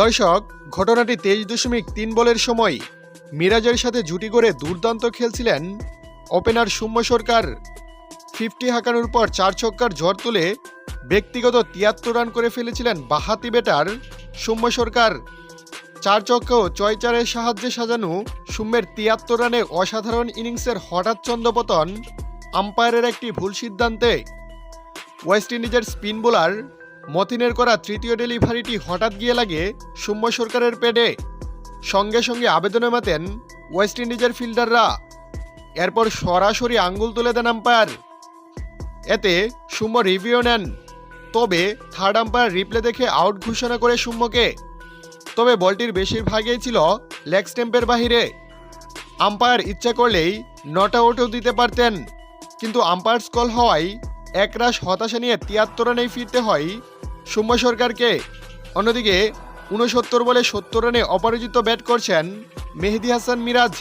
দর্শক, ঘটনাটি তেইশ দশমিক তিন বলের সময় মিরাজের সাথে জুটি করে দুর্দান্ত খেলছিলেন ওপেনার সৌম্য সরকার। ফিফটি হাঁকানোর পর চার ছক্কার ঝড় তুলে ব্যক্তিগত তিয়াত্তর রান করে ফেলেছিলেন বাহাতি বেটার সৌম্য সরকার। চার ছক্কা ও ছয় চারের সাহায্যে সাজানো সৌম্যের তিয়াত্তর রানে অসাধারণ ইনিংসের হঠাৎ চন্দ্রপতন আম্পায়ারের একটি ভুল সিদ্ধান্তে। ওয়েস্ট ইন্ডিজের স্পিন বোলার মতিনের করা তৃতীয় ডেলিভারিটি হঠাৎ গিয়ে লাগে সৌম্য সরকারের পেডে। সঙ্গে সঙ্গে আবেদনে মাতেন ওয়েস্ট ইন্ডিজের ফিল্ডাররা। এরপর সরাসরি আঙ্গুল তুলে দেন আম্পায়ার। এতে সৌম্য রিভিউ নেন। তবে থার্ড আম্পায়ার রিপ্লে দেখে আউট ঘোষণা করে সৌম্যকে। তবে বলটির বেশিরভাগই ছিল লেগ স্টেম্পের বাহিরে। আম্পায়ার ইচ্ছা করলেই নট আউটও দিতে পারতেন। কিন্তু আম্পায়ার্স কল হওয়ায় একরাশ হতাশা নিয়ে তিয়াত্তর রানেই ফিরতে হয় সৌম্য সরকারকে। অন্যদিকে উনসত্তর বলে সত্তর রানে অপরাজিত ব্যাট করছেন মেহেদি হাসান মিরাজ।